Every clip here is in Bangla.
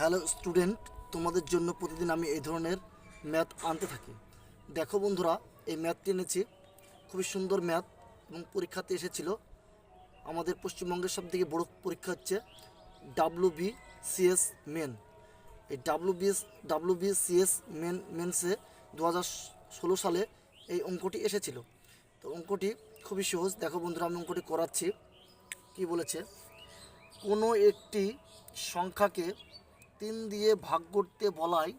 হ্যালো স্টুডেন্ট, তোমাদের জন্য প্রতিদিন আমি এই ধরনের ম্যাথ আনতে থাকি। দেখো বন্ধুরা, এই ম্যাথটি এনেছি। খুবই সুন্দর ম্যাথ এবং পরীক্ষাতে এসেছিল। আমাদের পশ্চিমবঙ্গের সব থেকে বড় পরীক্ষা হচ্ছে ডাব্লু বি সিএস মেন। এই W BS W B CS main, মেন্সে দু ষোলো সালে এই অঙ্কটি এসেছিল। তো অঙ্কটি খুবই সহজ। দেখো বন্ধুরা, আমি অঙ্কটি করাচ্ছি। কি বলেছে? কোনো একটি সংখ্যাকে তিন দিয়ে ভাগ করতে বলায়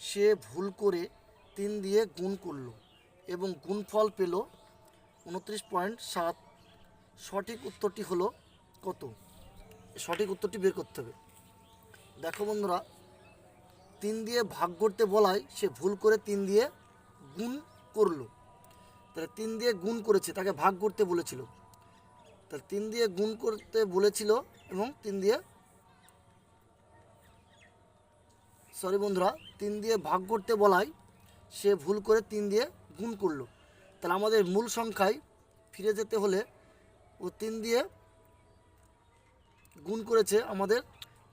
সে ভুল করে তিন দিয়ে গুণ করল এবং গুণফল পেল উনত্রিশ পয়েন্ট সাত। সঠিক উত্তরটি হলো কত? সঠিক উত্তরটি বের করতে হবে। দেখো বন্ধুরা, তিন দিয়ে ভাগ করতে বলায় সে ভুল করে তিন দিয়ে গুণ করল। তাহলে তিন দিয়ে গুণ করেছে, তাকে ভাগ করতে বলেছিল। তাহলে তিন দিয়ে গুণ করতে বলেছিল এবং তিন দিয়ে সরি বন্ধুরা, তিন দিয়ে ভাগ করতে বলায় সে ভুল করে তিন দিয়ে গুণ করল। তাহলে আমাদের মূল সংখ্যায় ফিরে যেতে হলে ও তিন দিয়ে গুণ করেছে আমাদের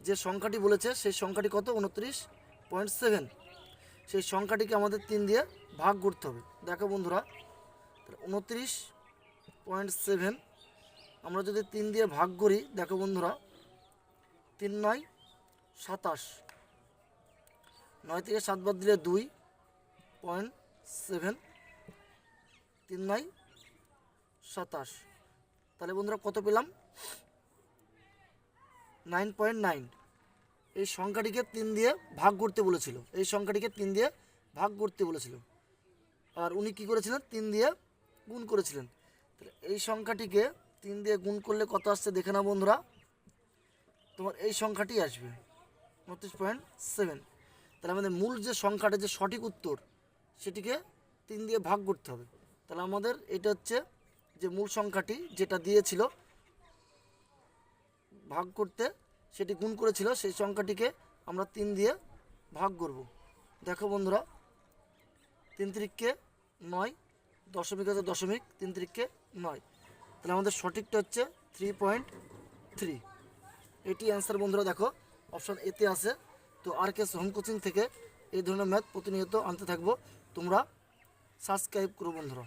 যে সংখ্যাটি বলেছে, সেই সংখ্যাটি কত? উনত্রিশ পয়েন্ট সেভেন। সেই সংখ্যাটিকে আমাদের তিন দিয়ে ভাগ করতে হবে। দেখো বন্ধুরা উনত্রিশ পয়েন্ট সেভেন আমরা যদি তিন দিয়ে ভাগ করি, দেখো বন্ধুরা, তিন নয় সাতাশ। নয় থেকে সাত বাদ দিলে দুই পয়েন্ট সেভেন তিন নয় সাতাশ। তাহলে বন্ধুরা কত পেলাম? Nine point nine. এই সংখ্যাটিকে তিন দিয়ে ভাগ করতে বলেছিল। এই সংখ্যাটিকে তিন দিয়ে ভাগ করতে বলেছিল। আর উনি কি করেছিলেন? তিন দিয়ে গুণ করেছিলেন। তাহলে এই সংখ্যাটিকে তিন দিয়ে গুণ করলে কত আসছে দেখে নাও বন্ধুরা। তোমার এই সংখ্যাটি আসবে। উনত্রিশ পয়েন্ট সেভেন। তাহলে আমাদের মূল যে সংখ্যাটা, যে সঠিক উত্তর, সেটিকে তিন দিয়ে ভাগ করতে হবে। তাহলে আমাদের এটা হচ্ছে যে মূল সংখ্যাটি যেটা দিয়েছিল, ভাগ করতে সেটি গুণ করেছিল, সেই সংখ্যাটিকে আমরা তিন দিয়ে ভাগ করব। দেখো বন্ধুরা, তিন তিরিককে নয়, দশমিক আছে দশমিক, তিন তিরিককে নয়। তাহলে আমাদের সঠিকটা হচ্ছে থ্রি পয়েন্ট থ্রি এটি অ্যান্সার বন্ধুরা দেখো অপশান এতে আছে। তো আর কেস হোম কোচিং থেকে এই ধরনের ম্যাথ প্রতিনিয়ত আনতে থাকব। তোমরা সাবস্ক্রাইব করো বন্ধুরা।